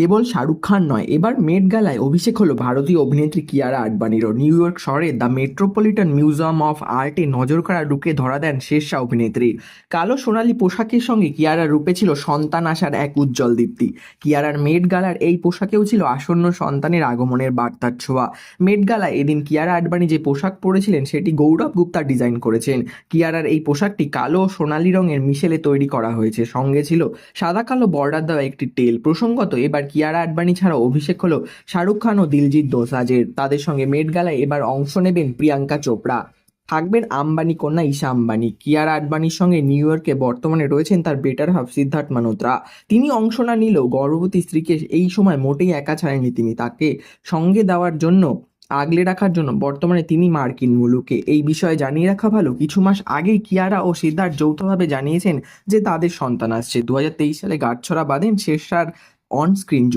কেবল শাহরুখ খান নয়, এবার মেট গালায় অভিষেক হলো ভারতীয় অভিনেত্রী কিয়ারা আডবাণীরও। নিউ ইয়র্ক শহরে দ্য মেট্রোপলিটন মিউজিয়াম অফ আর্টে নজর কাড়া রূপে ধরা দেন শেরশা অভিনেত্রী। কালো সোনালী পোশাকের সঙ্গে কিয়ারার রূপে ছিল সন্তান আসার এক উজ্জ্বল দীপ্তি। কিয়ারার মেট গালার এই পোশাকেও ছিল আসন্ন সন্তানের আগমনের বার্তার ছোঁয়া। মেট গালায় এদিন কিয়ারা আডবাণী যে পোশাক পরেছিলেন, সেটি গৌরব গুপ্তা ডিজাইন করেছেন। কিয়ারার এই পোশাকটি কালো ও সোনালী রঙের মিশেলে তৈরি করা হয়েছে। সঙ্গে ছিল সাদা কালো বর্ডার দেওয়া একটি টেল। প্রসঙ্গত, এবার কিয়ারা আডবাণী ছাড়াও অভিষেক হলো শাহরুখ খান ও দিলজিৎ দোসাজের তাদের সঙ্গে মেট গালায় এবার অংশ নেবেন প্রিয়াঙ্কা চোপড়া। থাকবেন আম্বানি কন্যা ঈশা আম্বানি। কিয়ারা আডবাণীর সঙ্গে নিউ ইয়র্কে বর্তমানে রয়েছেন তার বেটার হাফ সিদ্ধার্থ মানোত্রা তিনি অংশ না নিলেও গর্ভবতী স্ত্রীকে এই সময় মোটেই একা ছাড়েনি তিনি। তাকে সঙ্গে দেওয়ার জন্য, আগলে রাখার জন্য বর্তমানে তিনি মার্কিন মুলুকে। এই বিষয়ে জানিয়ে রাখা ভালো, কিছু মাস আগেই কিয়ারা ও সিদ্ধার্থ যৌথভাবে জানিয়েছেন যে তাদের সন্তান আসছে। দু হাজার তেইশ সালে গাঁটছড়া বাঁধেন শেরশার on-screen